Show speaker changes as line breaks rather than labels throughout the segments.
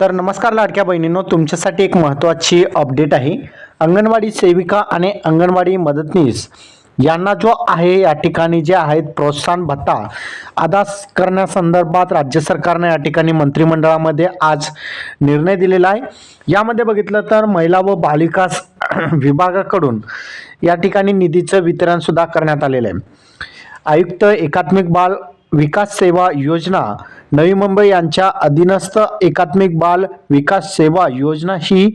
तर नमस्कार लाडक्या बहिणींनो तुमच्यासाठी एक महत्त्वाची अपडेट आहे. अंगणवाडी सेविका आणि अंगणवाडी मदतनीस यांना जो आहे या ठिकाणी जे आहेत प्रोत्साहन भत्ता अदा करण्यासंदर्भात राज्य सरकारने या ठिकाणी मंत्रिमंडळामध्ये आज निर्णय दिलेला आहे. यामध्ये बघितलं तर महिला व बालिकास विभागाकडून या ठिकाणी निधीचं वितरणसुद्धा करण्यात आलेलं आहे. आयुक्त एकात्मिक बाल विकास सेवा योजना नवी मुंबई यांच्या अधीनस्थ एकात्मिक बाल विकास सेवा योजना ही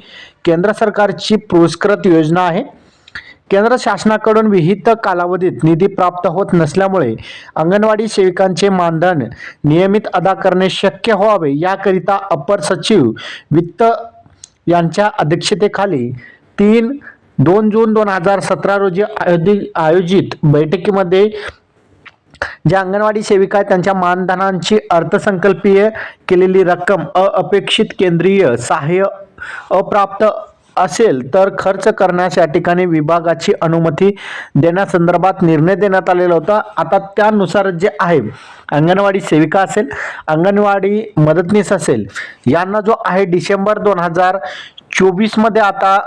केंद्र सरकारची पुरस्कृत योजना आहे. केंद्र शासनाकडून विहित कालावधीत निधी प्राप्त होत नसल्यामुळे अंगणवाडी सेविकांचे मानधन नियमित अदा करणे शक्य व्हावे याकरिता अपर सचिव वित्त यांच्या अध्यक्षतेखाली तीन दोन जून दोन हजार सतरा रोजी आयोजित बैठकीमध्ये ज्या अंगणवाडी सेविका आहेत त्यांच्या मानधनांची अर्थसंकल्पीय केलेली रक्कम अपेक्षित केंद्रीय सहाय्य अप्राप्त असेल तर खर्च करण्यास या ठिकाणी विभागाची अनुमती देण्यासंदर्भात निर्णय देण्यात आलेला होता. आता त्यानुसार जे आहे अंगणवाडी सेविका असेल अंगणवाडी मदतनीस असेल यांना जो आहे डिसेंबर दोन हजार चोवीसमध्ये आता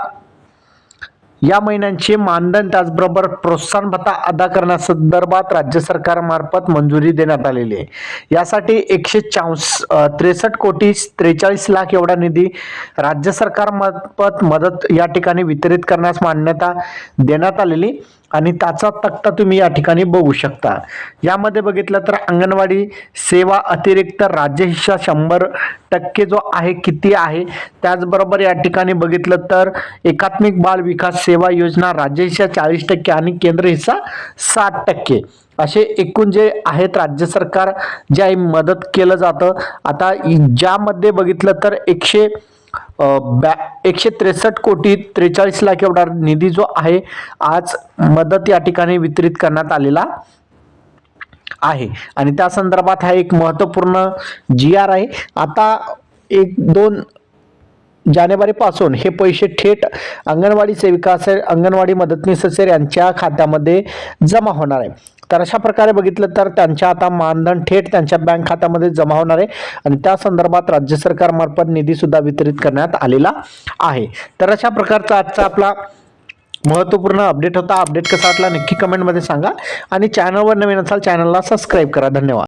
या महिन्यांचे मानधन त्याचबरोबर प्रोत्साहन भत्ता अदा करण्यासंदर्भात राज्य सरकारमार्फत मंजुरी देण्यात आलेली आहे. यासाठी एकशे चाळीस त्रेसष्ट कोटी त्रेचाळीस लाख एवढा निधी राज्य सरकारमार्फत मदत या ठिकाणी वितरित करण्यास मान्यता देण्यात आलेली आणि त्याचा तक्ता तुम्ही या ठिकाणी बघू शकता. यामध्ये बघितलं तर अंगणवाडी सेवा अतिरिक्त राज्य हिस्सा शंभर टक्के जो आहे किती आहे? त्याचबरोबर या ठिकाणी बघितलं तर एकात्मिक बाल विकास सेवा योजना राज्य हिस्सा चाळीस टक्के आणि केंद्र हिस्सा साठ टक्के. असे एकूण जे आहेत राज्य सरकार जे आहे मदत केलं जातं. आता ज्यामध्ये बघितलं तर एकशे बॅ एकशे त्रेसष्ट कोटी त्रेचाळीस लाख एवढा निधी जो आहे आज मदत या ठिकाणी वितरित करण्यात आलेला आहे. आणि त्या संदर्भात हा एक महत्त्वपूर्ण जी आर आहे. आता एक दोन जानेवारीपासून हे पैसे थेट अंगणवाडी सेविका असेल अंगणवाडी मदतनीस असेल यांच्या खात्यामध्ये जमा होणार आहे. तर अशा प्रकारे बघितलं तर त्यांच्या आता मानधन थेट त्यांच्या बँक खात्यामध्ये जमा होणार आहे आणि त्या संदर्भात राज्य सरकारमार्फत निधीसुद्धा वितरित करण्यात आलेला आहे. तर अशा प्रकारचा आजचा आपला महत्त्वपूर्ण अपडेट होता. अपडेट कसा वाटला नक्की कमेंटमध्ये सांगा आणि चॅनलवर नवीन असाल चॅनलला सबस्क्राईब करा. धन्यवाद.